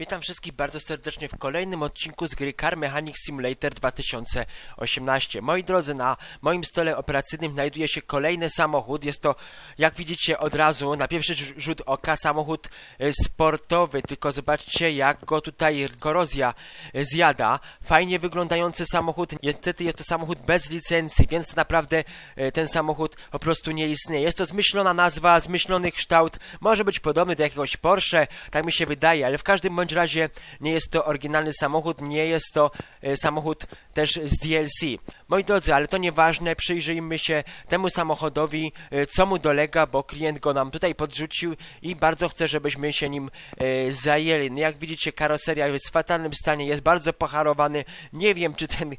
Witam wszystkich bardzo serdecznie w kolejnym odcinku z gry Car Mechanic Simulator 2018. Moi drodzy, na moim stole operacyjnym znajduje się kolejny samochód. Jest to, jak widzicie od razu, na pierwszy rz- rzut oka samochód e, sportowy, tylko zobaczcie jak go tutaj korozja e, zjada. Fajnie wyglądający samochód, niestety jest to samochód bez licencji, więc naprawdę e, ten samochód po prostu nie istnieje. Jest to zmyślona nazwa, zmyślony kształt, może być podobny do jakiegoś Porsche, tak mi się wydaje, ale w każdym bądź razie nie jest to oryginalny samochód, nie jest to e, samochód też z DLC. Moi drodzy, ale to nieważne, przyjrzyjmy się temu samochodowi, e, co mu dolega, bo klient go nam tutaj podrzucił i bardzo chcę, żebyśmy się nim e, zajęli. No jak widzicie, karoseria jest w fatalnym stanie, jest bardzo pocharowany. Nie wiem, czy ten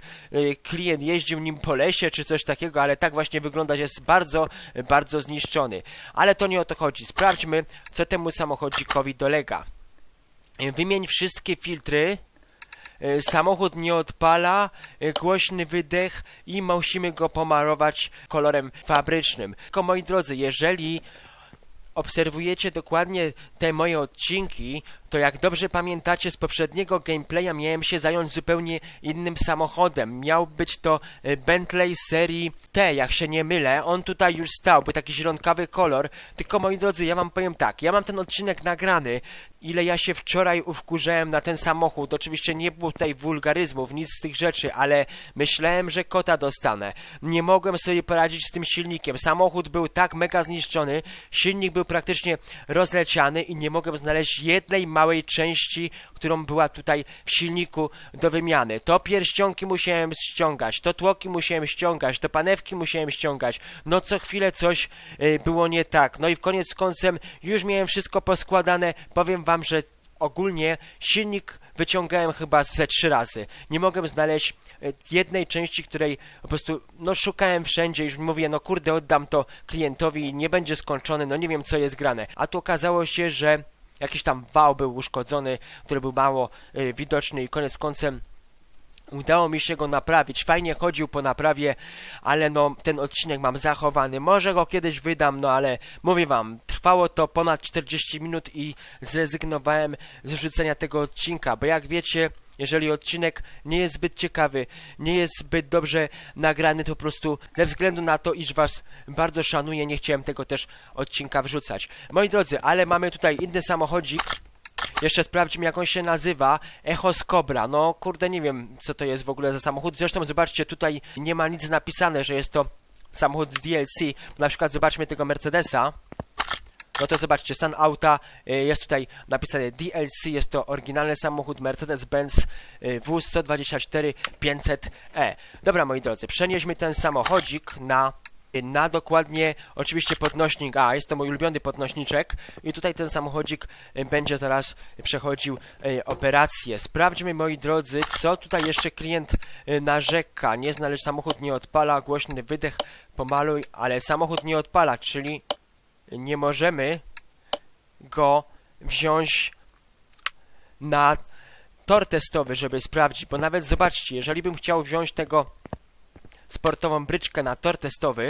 klient jeździł nim po lesie, czy coś takiego, ale tak właśnie wygląda, jest bardzo, bardzo zniszczony. Ale to nie o to chodzi. Sprawdźmy, co temu samochodzikowi dolega. Wymień wszystkie filtry. E, Samochód nie odpala, e, głośny wydech i musimy go pomarować kolorem fabrycznym. Tylko moi drodzy, jeżeli obserwujecie dokładnie te moje odcinki, to jak dobrze pamiętacie z poprzedniego gameplaya miałem się zająć zupełnie innym samochodem. Miał być to e, Bentley serii T, jak się nie mylę. On tutaj już stał, był taki zielonkawy kolor. Tylko moi drodzy, ja wam powiem tak, ja mam ten odcinek nagrany. Ile ja się wczoraj uwkurzałem na ten samochód. Oczywiście nie było tutaj wulgaryzmów, nic z tych rzeczy, ale myślałem, że kota dostanę. Nie mogłem sobie poradzić z tym silnikiem. Samochód był tak mega zniszczony, silnik był praktycznie rozleciany i nie mogłem znaleźć jednej małej części, którą była tutaj w silniku do wymiany. To pierścionki musiałem ściągać, to tłoki musiałem ściągać, to panewki musiałem ściągać. No co chwilę coś y, było nie tak. No i w koniec końcem już miałem wszystko poskładane. Powiem wam, że ogólnie silnik wyciągałem chyba ze trzy razy. Nie mogłem znaleźć e, jednej części, której po prostu no szukałem wszędzie, już mówię, no kurde, oddam to klientowi i nie będzie skończony, no nie wiem co jest grane. A tu okazało się, że jakiś tam wał był uszkodzony, który był mało e, widoczny i koniec końcem Udało mi się go naprawić. Fajnie chodził po naprawie, ale no ten odcinek mam zachowany. Może go kiedyś wydam, no ale mówię wam, trwało to ponad 40 minut i zrezygnowałem z wrzucenia tego odcinka, bo jak wiecie, jeżeli odcinek nie jest zbyt ciekawy, nie jest zbyt dobrze nagrany, to po prostu ze względu na to, iż was bardzo szanuję, nie chciałem tego też odcinka wrzucać. Moi drodzy, ale mamy tutaj inny samochodzik, jeszcze sprawdźmy jak on się nazywa. Echo z Cobra. No kurde nie wiem co to jest w ogóle za samochód. Zresztą zobaczcie tutaj nie ma nic napisane, że jest to samochód DLC. Na przykład zobaczmy tego Mercedesa. No to zobaczcie, stan auta y, jest tutaj napisane DLC, jest to oryginalny samochód Mercedes-Benz y, W124 500E. Dobra moi drodzy, przenieśmy ten samochodzik na na dokładnie oczywiście podnośnik A, jest to mój ulubiony podnośniczek i tutaj ten samochodzik y, będzie teraz przechodził y, operację. Sprawdźmy moi drodzy, co tutaj jeszcze klient y, narzeka. Nie znaleźć samochód nie odpala, głośny wydech, pomaluj, ale samochód nie odpala, czyli nie możemy go wziąć na tor testowy, żeby sprawdzić, bo nawet zobaczcie, jeżeli bym chciał wziąć tego sportową bryczkę na tor testowy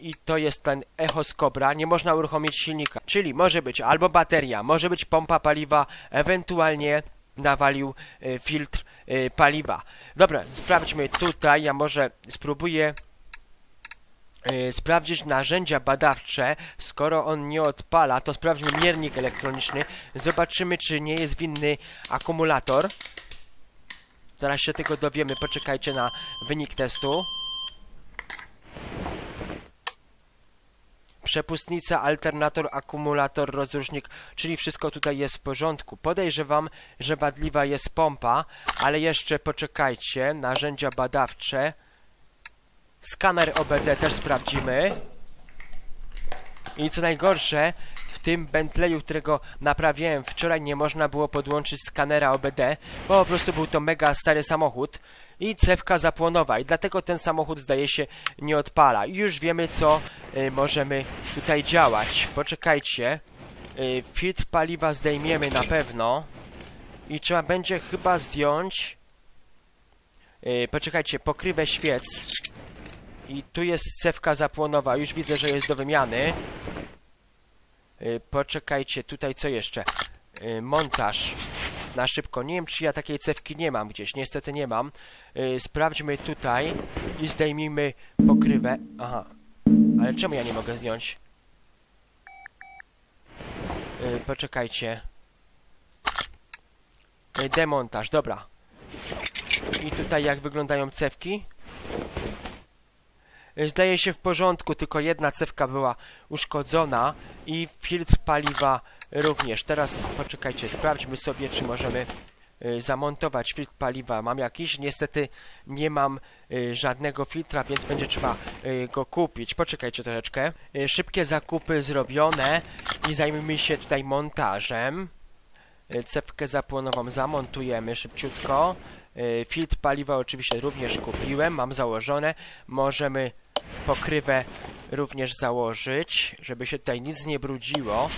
i to jest ten Echo z Cobra, nie można uruchomić silnika. Czyli może być albo bateria, może być pompa paliwa, ewentualnie nawalił y, filtr y, paliwa. Dobra, sprawdźmy tutaj, ja może spróbuję sprawdzić narzędzia badawcze. Skoro on nie odpala, to sprawdźmy miernik elektroniczny. Zobaczymy, czy nie jest winny akumulator. Zaraz się tego dowiemy, poczekajcie na wynik testu. Przepustnica, alternator, akumulator, rozrusznik, czyli wszystko tutaj jest w porządku. Podejrzewam, że wadliwa jest pompa, ale jeszcze poczekajcie. Narzędzia badawcze. Skaner OBD też sprawdzimy. I co najgorsze, w tym Bentleyu, którego naprawiałem wczoraj, nie można było podłączyć skanera OBD, bo po prostu był to mega stary samochód i cewka zapłonowa i dlatego ten samochód zdaje się nie odpala. I już wiemy, co y, możemy tutaj działać. Poczekajcie. Y, filtr paliwa zdejmiemy na pewno i trzeba będzie chyba zdjąć y, poczekajcie, pokrywę świec i tu jest cewka zapłonowa, już widzę, że jest do wymiany. Y, Poczekajcie, tutaj co jeszcze? Y, Montaż. na szybko. Nie wiem, czy ja takiej cewki nie mam gdzieś. Niestety nie mam. Y, sprawdźmy tutaj i zdejmijmy pokrywę. Aha. Ale czemu ja nie mogę zdjąć? Poczekajcie. Demontaż, dobra. I tutaj jak wyglądają cewki? Zdaje się w porządku, tylko jedna cewka była uszkodzona i filtr paliwa również. Teraz poczekajcie, sprawdźmy sobie, czy możemy y, zamontować filtr paliwa. Mam jakiś? Niestety nie mam y, żadnego filtra, więc będzie trzeba y, go kupić. Poczekajcie troszeczkę. Szybkie zakupy zrobione i zajmijmy się tutaj montażem. Cewkę zapłonową zamontujemy szybciutko. Filtr paliwa oczywiście również kupiłem, mam założone. Możemy pokrywę również założyć, żeby się tutaj nic nie brudziło.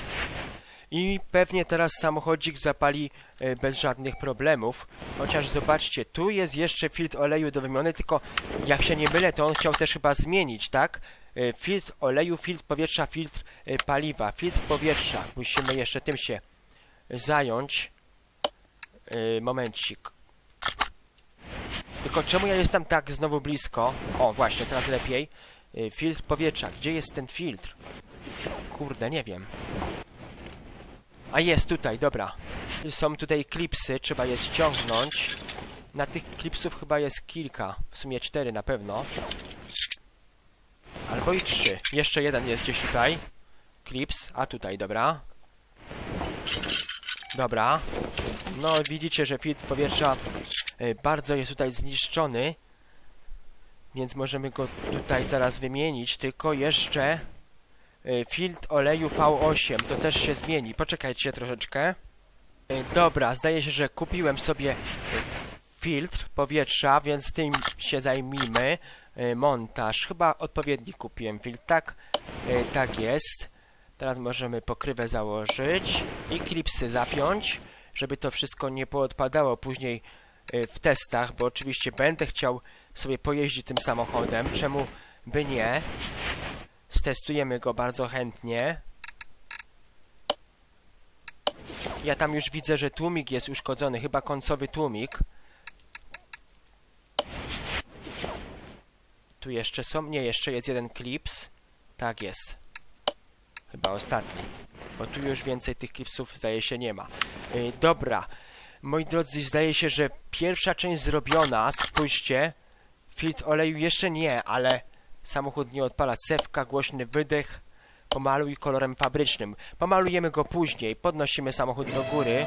I pewnie teraz samochodzik zapali e, bez żadnych problemów. Chociaż zobaczcie, tu jest jeszcze filtr oleju do wymiany, tylko jak się nie mylę, to on chciał też chyba zmienić, tak? E, Filtr oleju, filtr powietrza, filtr e, paliwa, filtr powietrza. Musimy jeszcze tym się zająć. Momencik. Tylko czemu ja jestem tak znowu blisko? O, właśnie, teraz lepiej. Y, Filtr powietrza. Gdzie jest ten filtr? Kurde, nie wiem. A jest tutaj, dobra. Są tutaj klipsy, trzeba je ściągnąć. Na tych klipsów chyba jest kilka. W sumie cztery na pewno. Albo i trzy. Jeszcze jeden jest gdzieś tutaj. Klips, a tutaj, dobra. Dobra. No, widzicie, że filtr powietrza bardzo jest tutaj zniszczony. Więc możemy go tutaj zaraz wymienić, tylko jeszcze y, filtr oleju V8, to też się zmieni. Poczekajcie troszeczkę. Y, Dobra, zdaje się, że kupiłem sobie filtr powietrza, więc tym się zajmijmy. Montaż, chyba odpowiedni kupiłem filtr, tak? Tak jest. Teraz możemy pokrywę założyć i klipsy zapiąć, żeby to wszystko nie poodpadało później w testach, bo oczywiście będę chciał sobie pojeździć tym samochodem, czemu by nie. Stestujemy go bardzo chętnie. Ja tam już widzę, że tłumik jest uszkodzony, chyba końcowy tłumik. Tu jeszcze są, nie, jeszcze jest jeden klips. Tak jest. Chyba ostatni. Bo tu już więcej tych klipsów zdaje się nie ma. Yy, dobra. Moi drodzy, zdaje się, że pierwsza część zrobiona. Spójrzcie. Filtr oleju jeszcze nie, ale samochód nie odpala. Cewka, głośny wydech. Pomaluj kolorem fabrycznym. Pomalujemy go później. Podnosimy samochód do góry.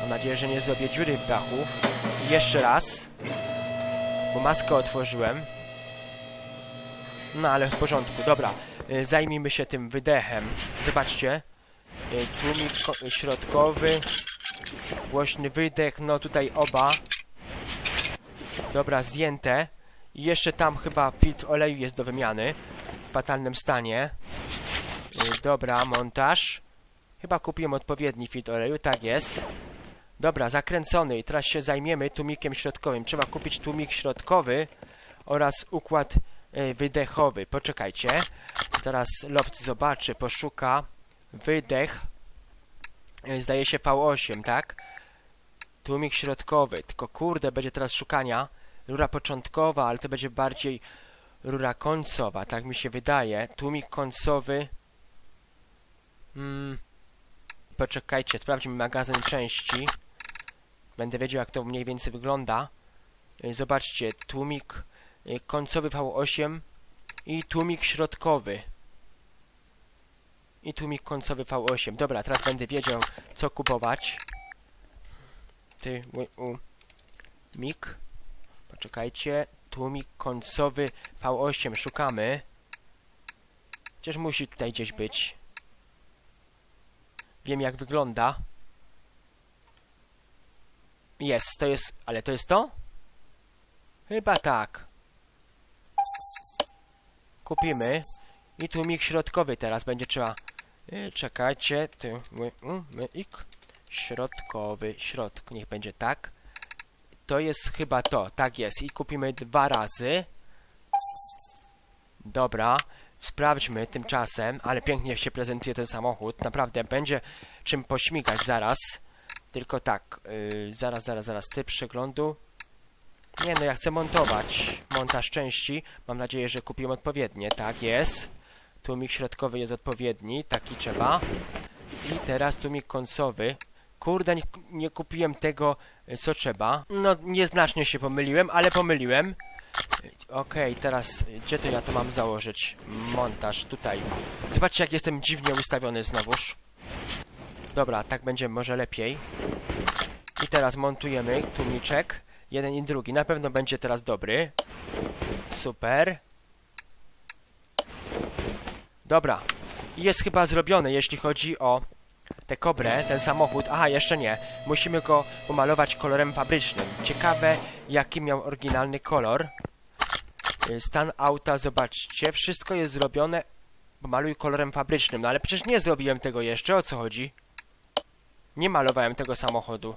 Mam nadzieję, że nie zrobię dziury w dachu. Jeszcze raz. Bo maskę otworzyłem. No ale w porządku, dobra. Y, Zajmijmy się tym wydechem. Zobaczcie. Y, Tłumik ko- środkowy. Głośny wydech, no tutaj oba. Dobra, zdjęte. I jeszcze tam chyba filtr oleju jest do wymiany. W fatalnym stanie. Y, Dobra, montaż. Chyba kupiłem odpowiedni filtr oleju, tak jest. Dobra, zakręcony i teraz się zajmiemy tłumikiem środkowym. Trzeba kupić tłumik środkowy oraz układ y, wydechowy. Poczekajcie. Zaraz Loft zobaczy, poszuka. Wydech. Y, Zdaje się V8, tak? Tłumik środkowy. Tylko kurde, będzie teraz szukania. Rura początkowa, ale to będzie bardziej rura końcowa, tak mi się wydaje. Tłumik końcowy. Hmm. Poczekajcie, sprawdźmy magazyn części. Będę wiedział, jak to mniej więcej wygląda. Y, Zobaczcie, tłumik y, końcowy V8 i tłumik środkowy. I tłumik końcowy V8. Dobra, teraz będę wiedział, co kupować. Ty, u. Mik. Poczekajcie. Tłumik końcowy V8. Szukamy. Chociaż musi tutaj gdzieś być. Wiem, jak wygląda. Jest, to jest... Ale to jest to? Chyba tak. Kupimy. I tłumik środkowy teraz będzie trzeba... Y, czekajcie. Ty... My, mm, my, ik. Środkowy, środk. Niech będzie tak. To jest chyba to. Tak jest. I kupimy dwa razy. Dobra. Sprawdźmy tymczasem, ale pięknie się prezentuje ten samochód. Naprawdę będzie czym pośmigać zaraz. Tylko tak, yy, zaraz, zaraz, zaraz, typ przeglądu. Nie no, ja chcę montować. Montaż części. Mam nadzieję, że kupiłem odpowiednie. Tak, jest. Tłumik środkowy jest odpowiedni, taki trzeba. I teraz tłumik końcowy. Kurde, nie, nie kupiłem tego, y, co trzeba. No, nieznacznie się pomyliłem, ale pomyliłem. Okej, teraz y, gdzie to ja to mam założyć? Montaż, tutaj. Zobaczcie, jak jestem dziwnie ustawiony znowuż. Dobra, tak będzie może lepiej. I teraz montujemy tłumiczek. Jeden i drugi. Na pewno będzie teraz dobry. Super. Dobra. Jest chyba zrobione, jeśli chodzi o tę kobrę, ten samochód. Aha, jeszcze nie. Musimy go pomalować kolorem fabrycznym. Ciekawe, jaki miał oryginalny kolor. Y, Stan auta, zobaczcie. Wszystko jest zrobione. Pomaluj kolorem fabrycznym. No ale przecież nie zrobiłem tego jeszcze. O co chodzi? Nie malowałem tego samochodu.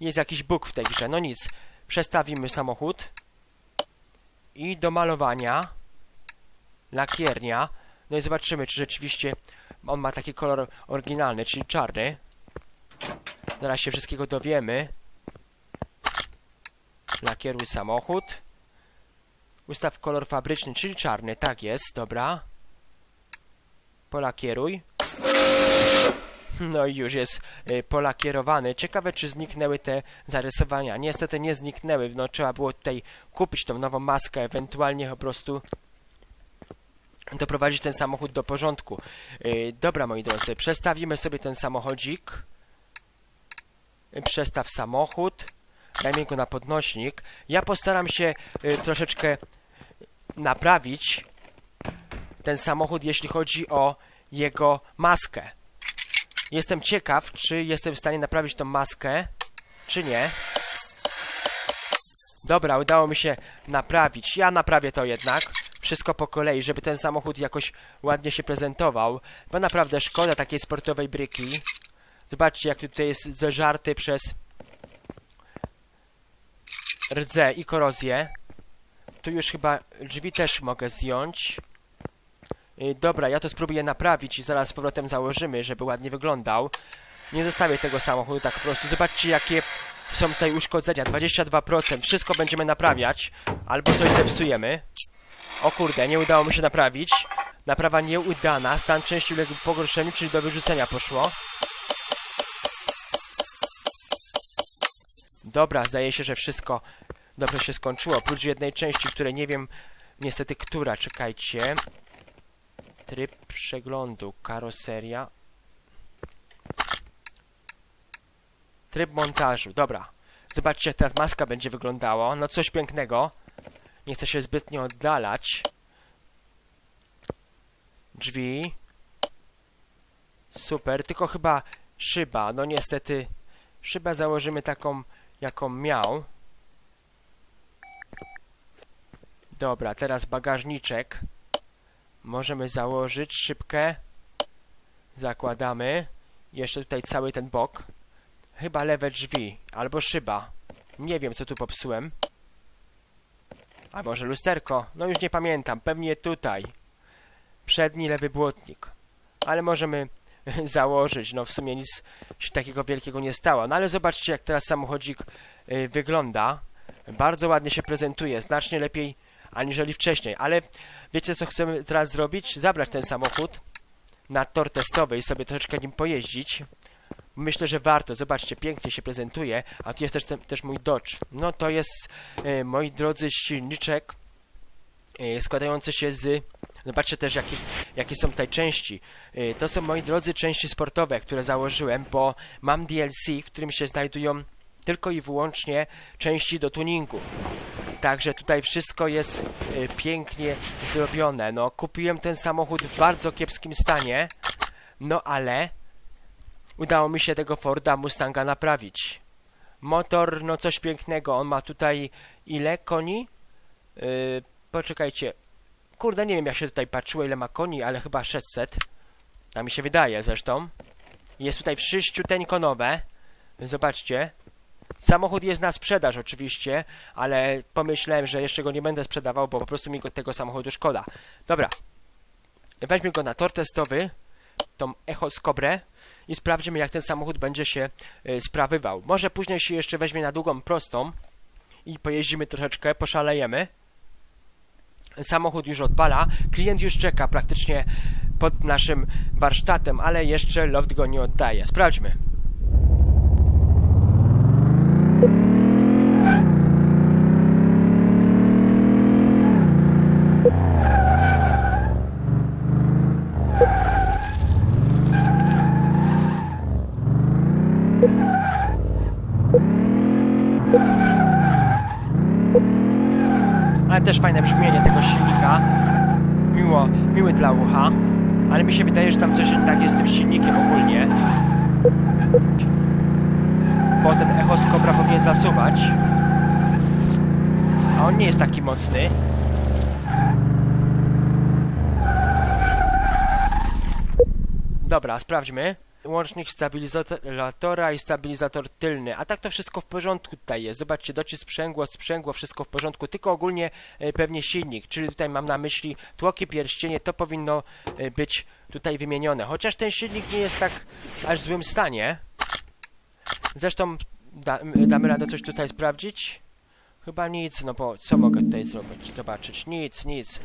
Jest jakiś bóg w tej grze. No nic. Przestawimy samochód. I do malowania. Lakiernia. No i zobaczymy, czy rzeczywiście on ma taki kolor oryginalny, czyli czarny. Zaraz się wszystkiego dowiemy. Lakieruj samochód. Ustaw kolor fabryczny, czyli czarny. Tak jest, dobra. Polakieruj. No i już jest y, polakierowany. Ciekawe, czy zniknęły te zarysowania. Niestety nie zniknęły. No trzeba było tutaj kupić tą nową maskę, ewentualnie po prostu doprowadzić ten samochód do porządku. Yy, dobra, moi drodzy, przestawimy sobie ten samochodzik. Yy, Przestaw samochód. Dajmy go na podnośnik. Ja postaram się yy, troszeczkę naprawić ten samochód, jeśli chodzi o jego maskę. Jestem ciekaw, czy jestem w stanie naprawić tą maskę, czy nie. Dobra, udało mi się naprawić. Ja naprawię to jednak. Wszystko po kolei, żeby ten samochód jakoś ładnie się prezentował. Bo naprawdę szkoda takiej sportowej bryki. Zobaczcie, jak tutaj jest zeżarty przez rdze i korozję. Tu już chyba drzwi też mogę zdjąć. Yy, dobra, ja to spróbuję naprawić i zaraz z powrotem założymy, żeby ładnie wyglądał. Nie zostawię tego samochodu tak po prostu. Zobaczcie, jakie są tutaj uszkodzenia. 22%. Wszystko będziemy naprawiać. Albo coś zepsujemy. O kurde, nie udało mi się naprawić. Naprawa nieudana. Stan części uległ pogorszeniu, czyli do wyrzucenia poszło. Dobra, zdaje się, że wszystko dobrze się skończyło. Oprócz jednej części, której nie wiem niestety która. Czekajcie. Tryb przeglądu. Karoseria. Tryb montażu. Dobra. Zobaczcie, jak teraz maska będzie wyglądała. No coś pięknego. Nie chcę się zbytnio oddalać. Drzwi. Super, tylko chyba szyba. No niestety szybę założymy taką, jaką miał. Dobra, teraz bagażniczek. Możemy założyć szybkę. Zakładamy. Jeszcze tutaj cały ten bok. Chyba lewe drzwi. Albo szyba. Nie wiem, co tu popsułem. A może lusterko? No już nie pamiętam. Pewnie tutaj. Przedni lewy błotnik. Ale możemy założyć. No w sumie nic się takiego wielkiego nie stało. No ale zobaczcie, jak teraz samochodzik y, wygląda. Bardzo ładnie się prezentuje. Znacznie lepiej aniżeli wcześniej. Ale wiecie, co chcemy teraz zrobić? Zabrać ten samochód na tor testowy i sobie troszeczkę nim pojeździć. Myślę, że warto. Zobaczcie, pięknie się prezentuje. A tu jest też, też mój Dodge. No to jest, e, moi drodzy, silniczek e, składający się z... Zobaczcie też, jakie, jakie są tutaj części. E, to są, moi drodzy, części sportowe, które założyłem, bo mam DLC, w którym się znajdują tylko i wyłącznie części do tuningu. Także tutaj wszystko jest e, pięknie zrobione. No, kupiłem ten samochód w bardzo kiepskim stanie, no ale udało mi się tego Forda Mustanga naprawić. Motor, no coś pięknego. On ma tutaj ile koni? Yy, poczekajcie. Kurde, nie wiem jak się tutaj patrzyło, ile ma koni, ale chyba 600. Tak mi się wydaje zresztą. Jest tutaj wszyściuteń konowe. Zobaczcie. Samochód jest na sprzedaż oczywiście, ale pomyślałem, że jeszcze go nie będę sprzedawał, bo po prostu mi go, tego samochodu szkoda. Dobra. Weźmy go na tor testowy. Tą Echo Skobrę. I sprawdzimy, jak ten samochód będzie się y, sprawywał. Może później się jeszcze weźmie na długą prostą i pojeździmy troszeczkę, poszalejemy. Samochód już odpala, klient już czeka praktycznie pod naszym warsztatem, ale jeszcze loft go nie oddaje. Sprawdźmy. Ale też fajne brzmienie tego silnika. Miło, miły dla ucha. Ale mi się wydaje, że tam coś nie tak jest z tym silnikiem ogólnie. Bo ten echo z Cobra powinien zasuwać. A on nie jest taki mocny. Dobra, sprawdźmy. Łącznik stabilizatora i stabilizator tylny. A tak to wszystko w porządku tutaj jest. Zobaczcie, docisk sprzęgło, sprzęgło, wszystko w porządku. Tylko ogólnie e, pewnie silnik, czyli tutaj mam na myśli tłoki, pierścienie, to powinno e, być tutaj wymienione. Chociaż ten silnik nie jest tak aż w złym stanie. Zresztą da, damy radę coś tutaj sprawdzić? Chyba nic, no bo co mogę tutaj zrobić? Zobaczyć, nic, nic.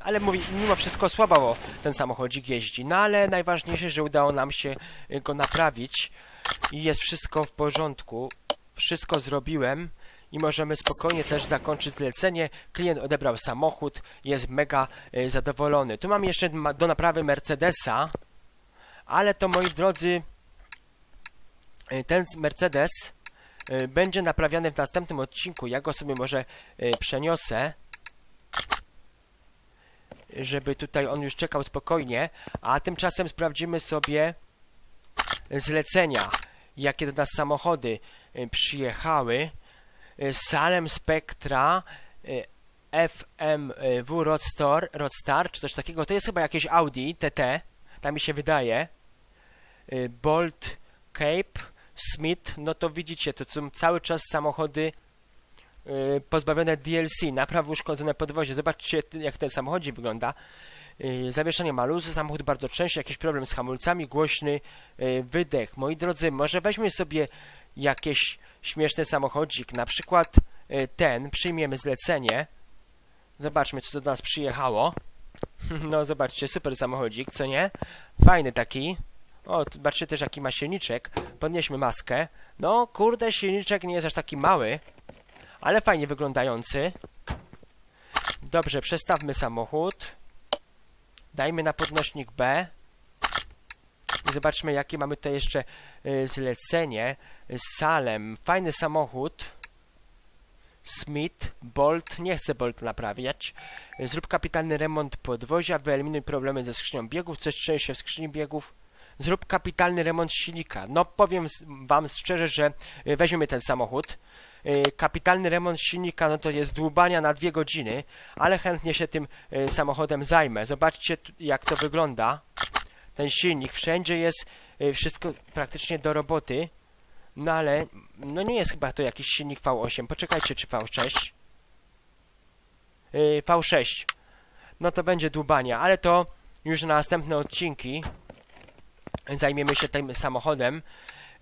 Ale mówi, mimo wszystko słabo ten samochodzik jeździ. No ale najważniejsze, że udało nam się y, go naprawić i jest wszystko w porządku. Wszystko zrobiłem i możemy spokojnie też zakończyć zlecenie. Klient odebrał samochód, jest mega y, zadowolony. Tu mam jeszcze do naprawy Mercedesa, ale to moi drodzy, y, ten Mercedes y, będzie naprawiany w następnym odcinku. Ja go sobie może y, przeniosę żeby tutaj on już czekał spokojnie, a tymczasem sprawdzimy sobie zlecenia, jakie do nas samochody y, przyjechały. Y, Salem Spectra y, FMW Roadstar, Roadstar, czy coś takiego, to jest chyba jakieś Audi TT, tak mi się wydaje. Bolt Cape Smith, no to widzicie, to są cały czas samochody pozbawione DLC, naprawy uszkodzone podwozie. Zobaczcie, jak ten samochodzik wygląda. Y, Zawieszenie ma luz, samochód bardzo części, jakiś problem z hamulcami, głośny y, wydech. Moi drodzy, może weźmy sobie jakiś śmieszny samochodzik, na przykład y, ten, przyjmiemy zlecenie. Zobaczmy, co do nas przyjechało. No, zobaczcie, super samochodzik, co nie? Fajny taki. O, zobaczcie też, jaki ma silniczek. Podnieśmy maskę. No, kurde, silniczek nie jest aż taki mały ale fajnie wyglądający. Dobrze, przestawmy samochód. Dajmy na podnośnik B. I zobaczmy, jakie mamy tutaj jeszcze y, zlecenie. Salem, fajny samochód. Smith, Bolt, nie chcę Bolt naprawiać. Zrób kapitalny remont podwozia, wyeliminuj problemy ze skrzynią biegów, coś trzęsie się w skrzyni biegów. Zrób kapitalny remont silnika. No powiem wam szczerze, że y, weźmiemy ten samochód. Y, kapitalny remont silnika, no to jest dłubania na dwie godziny, ale chętnie się tym y, samochodem zajmę. Zobaczcie, jak to wygląda. Ten silnik, wszędzie jest y, wszystko praktycznie do roboty, no ale no nie jest chyba to jakiś silnik V8. Poczekajcie, czy V6? Y, V6. No to będzie dłubania, ale to już na następne odcinki zajmiemy się tym samochodem.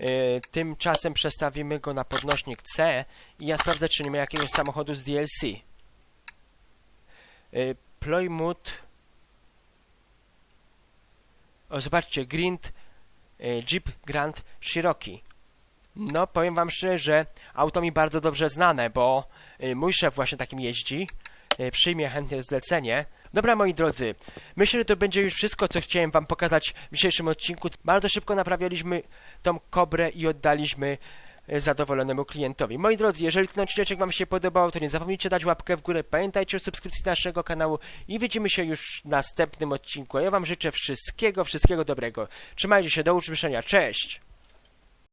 Y, Tymczasem przestawimy go na podnośnik C i ja sprawdzę, czy nie ma jakiegoś samochodu z DLC. Y, Plymouth. O, zobaczcie, Grind, y, Jeep Grand Cherokee. No, powiem wam szczerze, że auto mi bardzo dobrze znane, bo mój szef właśnie takim jeździ. Przyjmie chętnie zlecenie. Dobra, moi drodzy, myślę, że to będzie już wszystko, co chciałem wam pokazać w dzisiejszym odcinku. Bardzo szybko naprawialiśmy tą kobrę i oddaliśmy e, zadowolonemu klientowi. Moi drodzy, jeżeli ten odcinek wam się podobał, to nie zapomnijcie dać łapkę w górę, pamiętajcie o subskrypcji naszego kanału i widzimy się już w następnym odcinku. Ja wam życzę wszystkiego, wszystkiego dobrego. Trzymajcie się, do usłyszenia, cześć!